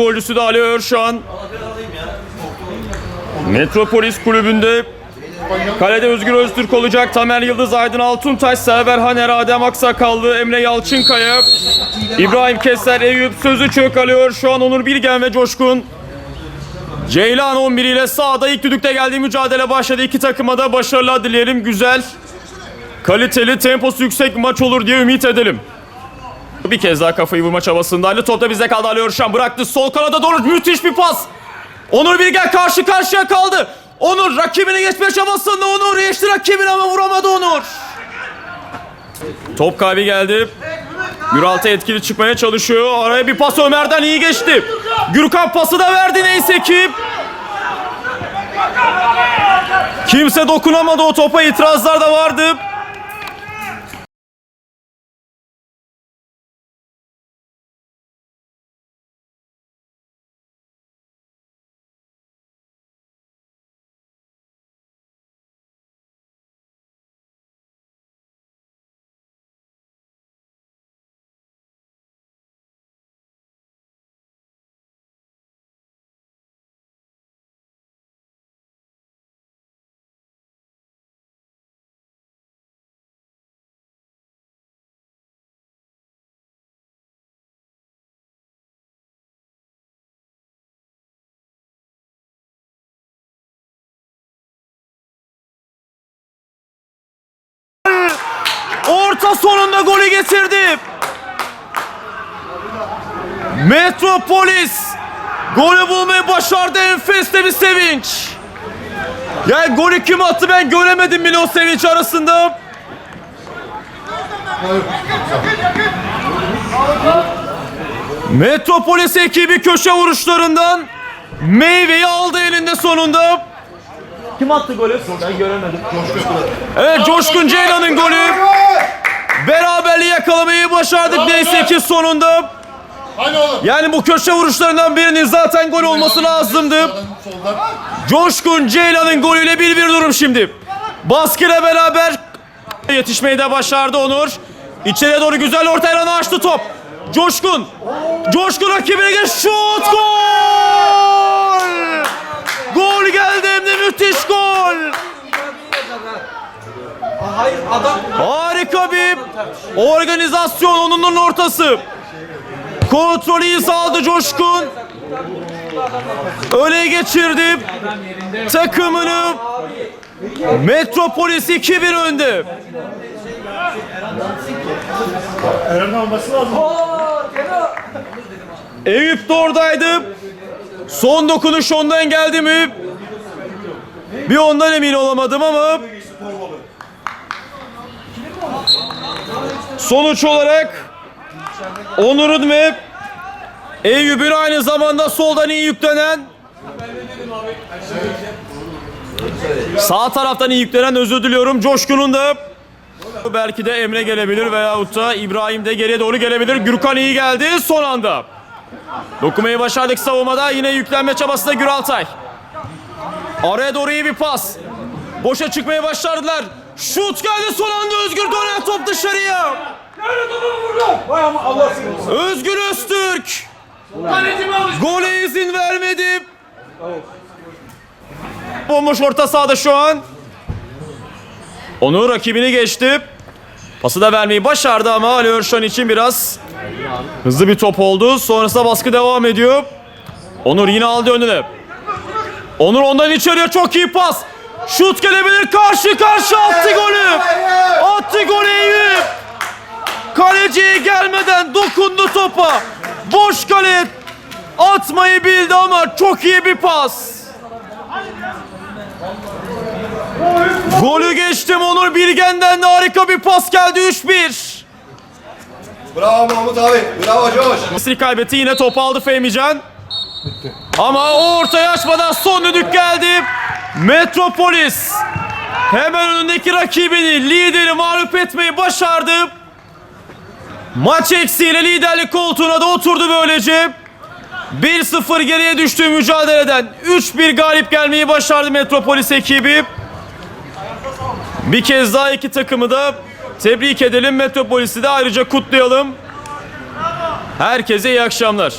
Golcüsü de Ali Örşan. Metropolis kulübünde kalede Özgür Öztürk olacak. Tamer Yıldız, Aydın Altuntaş, Server Haner, Adem Aksakallı, Emre Yalçınkaya, İbrahim Keser, Eyüp Sözü Çök, Ali Örşan, Onur Bilgen ve Coşkun. Ceylan 11 ile sağda ilk düdükte geldiği mücadele başladı. İki takıma da başarılar dileyelim. Güzel, kaliteli, temposu yüksek maç olur diye ümit edelim. Bir kez daha kafayı vurma çabasındaydı. Top da bizde kaldı Ali Örşan bıraktı. Sol kanada doğru müthiş bir pas. Onur Bilgen karşı karşıya kaldı. Onur rakibini geçme çabasında Onur geçti rakibini ama vuramadı Onur. Top kaybı geldi. Güraltı etkili çıkmaya çalışıyor. Araya bir pas Ömer'den iyi geçti. Gürkan pası da verdi neyse ki. Kimse dokunamadı o topa itirazlar da vardı. Orta sonunda golü getirdi. Metropolis golü bulmayı başardı. Enfes de bir sevinç. Yani golü kim attı ben göremedim bile o sevinç arasında. Metropolis ekibi köşe vuruşlarından meyveyi aldı elinde sonunda. Kim attı golü? Ben göremedim. Evet Coşkun Ceylan'ın golü. Beraberliği yakalamayı başardık neyse ki sonunda. Hadi oğlum. Yani bu köşe vuruşlarından birinin zaten gol olması lazımdı. Coşkun Ceylan'ın golüyle 1-1 durum şimdi. Baskıyla beraber yetişmeyi de başardı Onur. İçeriye doğru güzel orta yanı açtı top. Coşkun. Coşkun rakibine geç şut gol. Gol geldi hem de müthiş gol. Harika bir organizasyon onun ortası. Kontrolü sağladı Coşkun. Öne geçirdi. Takımını Metropolis 2-1 önde. Eren alması lazım. Eyüp de oradaydı. Son dokunuş ondan geldi mi? Bir ondan emin olamadım ama sonuç olarak Onur'un ve Eyüp'ün aynı zamanda soldan iyi yüklenen sağ taraftan iyi yüklenen özür diliyorum Coşkun'un da belki de Emre gelebilir veyahut da İbrahim de geriye doğru gelebilir. Gürkan iyi geldi son anda. Dokumayı başardık savunmada. Yine yüklenme çabasında Güraltay. Araya doğru iyi bir pas. Boşa çıkmaya başlardılar. Şut geldi son anda Özgür dönen top dışarıya. Özgür Öztürk. Gole izin vermedi. Bomboş orta sahada şu an. Onur rakibini geçti. Pası da vermeyi başardı ama Ali Örşan için biraz hızlı bir top oldu. Sonrasında baskı devam ediyor. Onur yine aldı önüne. Onur ondan içeriye çok iyi pas. Şut gelebilir karşı karşı attı golü. Topa. Boş kale atmayı bildi ama çok iyi bir pas. Golü geçtim Onur Bilgen'den de harika bir pas geldi 3-1. Bravo Mahmut abi. Bravo Coş. Misri kaybetti yine topu aldı Fehmican. Ama o ortaya açmadan son düdük geldi. Metropolis hemen önündeki rakibini lideri mağlup etmeyi başardı. Maç eksiğiyle liderlik koltuğuna da oturdu böylece. 1-0 geriye düştüğü mücadeleden 3-1 galip gelmeyi başardı Metropolis ekibi. Bir kez daha iki takımı da tebrik edelim. Metropolis'i de ayrıca kutlayalım. Herkese iyi akşamlar.